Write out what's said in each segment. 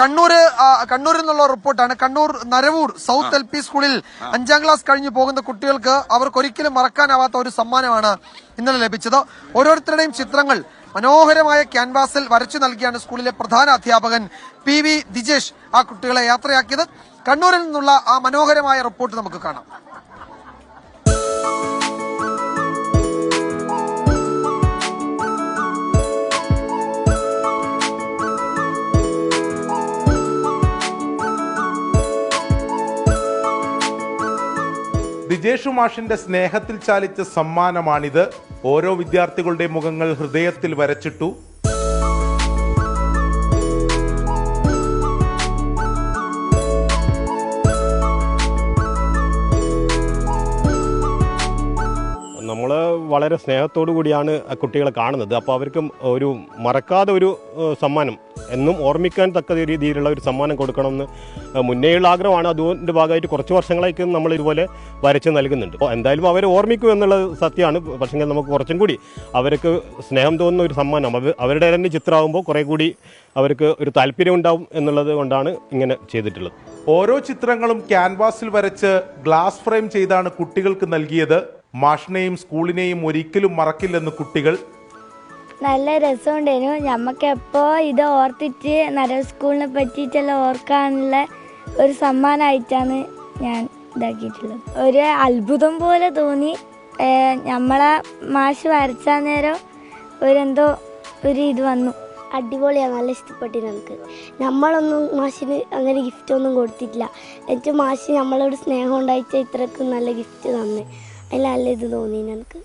കണ്ണൂര് കണ്ണൂരിൽ നിന്നുള്ള റിപ്പോർട്ടാണ്. Kannur Naravoor south L P സ്കൂളിൽ അഞ്ചാം ക്ലാസ് കഴിഞ്ഞു പോകുന്ന കുട്ടികൾക്ക് അവർക്ക് ഒരിക്കലും മറക്കാനാവാത്ത ഒരു സമ്മാനമാണ് ഇന്നലെ ലഭിച്ചത്. ഓരോരുത്തരുടെയും ചിത്രങ്ങൾ മനോഹരമായ ക്യാൻവാസിൽ വരച്ചു നൽകിയാണ് സ്കൂളിലെ പ്രധാന അധ്യാപകൻ പി വി ദിജേഷ് ആ കുട്ടികളെ യാത്രയാക്കിയത്. കണ്ണൂരിൽ നിന്നുള്ള ആ മനോഹരമായ റിപ്പോർട്ട് നമുക്ക് കാണാം. ദിജേഷു മാഷിന്റെ സ്നേഹത്തിൽ ചാലിച്ച സമ്മാനമാണിത്. ഓരോ വിദ്യാർത്ഥികളുടെ മുഖങ്ങൾ ഹൃദയത്തിൽ വരച്ചിട്ടു. വളരെ സ്നേഹത്തോടു കൂടിയാണ് കുട്ടികളെ കാണുന്നത്. അപ്പോൾ അവർക്കും ഒരു മറക്കാതെ ഒരു സമ്മാനം എന്നും ഓർമ്മിക്കാൻ തക്ക രീതിയിലുള്ള ഒരു സമ്മാനം കൊടുക്കണമെന്ന് മുന്നേയുള്ള ആഗ്രഹമാണ്. അതുകൊണ്ട് ഭാഗമായിട്ട് കുറച്ച് വർഷങ്ങളായിട്ട് നമ്മൾ ഇതുപോലെ വരച്ച് നൽകുന്നുണ്ട്. അപ്പോൾ എന്തായാലും അവർ ഓർമ്മിക്കും എന്നുള്ളത് സത്യമാണ്. പക്ഷേ നമുക്ക് കുറച്ചും കൂടി അവർക്ക് സ്നേഹം തോന്നുന്ന ഒരു സമ്മാനം അവരുടെ തന്നെ ചിത്രമാകുമ്പോൾ കുറേ കൂടി അവർക്ക് ഒരു താല്പര്യം ഉണ്ടാവും എന്നുള്ളത് കൊണ്ടാണ് ഇങ്ങനെ ചെയ്തിട്ടുള്ളത്. ഓരോ ചിത്രങ്ങളും ക്യാൻവാസിൽ വരച്ച് ഗ്ലാസ് ഫ്രെയിം ചെയ്താണ് കുട്ടികൾക്ക് നൽകിയത്. മാഷിനെയും സ്കൂളിനെയും ഒരിക്കലും മറക്കില്ലെന്ന് കുട്ടികൾ. നല്ല രസമുണ്ടായിരുന്നു. ഞമ്മക്ക് എപ്പോ ഇത് ഓർത്തിട്ട് നല്ല സ്കൂളിനെ പറ്റിയിട്ടെല്ലാം ഓർക്കാനുള്ള ഒരു സമ്മാനമായിട്ടാണ് ഞാൻ ഇതാക്കിയിട്ടുള്ളത്. ഒരു അത്ഭുതം പോലെ തോന്നി. ഞമ്മളെ നമ്മളെ മാഷ് വരച്ച നേരം ഒരെന്തോ ഒരു ഇത് വന്നു. അടിപൊളിയാണ് നല്ല ഇഷ്ടപ്പെട്ടു നമുക്ക് നമ്മളൊന്നും മാഷിന് അങ്ങനെ ഗിഫ്റ്റ് ഒന്നും കൊടുത്തിട്ടില്ല. എന്നിട്ട് മാഷ് നമ്മളോട് സ്നേഹം ഉണ്ടായിച്ച ഇത്രക്കും നല്ല ഗിഫ്റ്റ് തന്നെ. അതിൽ നല്ല ഇത് തോന്നി എനിക്ക്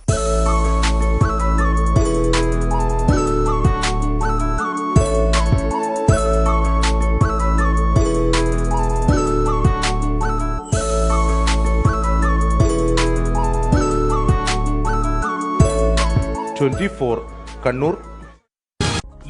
ട്വന്റി ഫോർ കണ്ണൂർ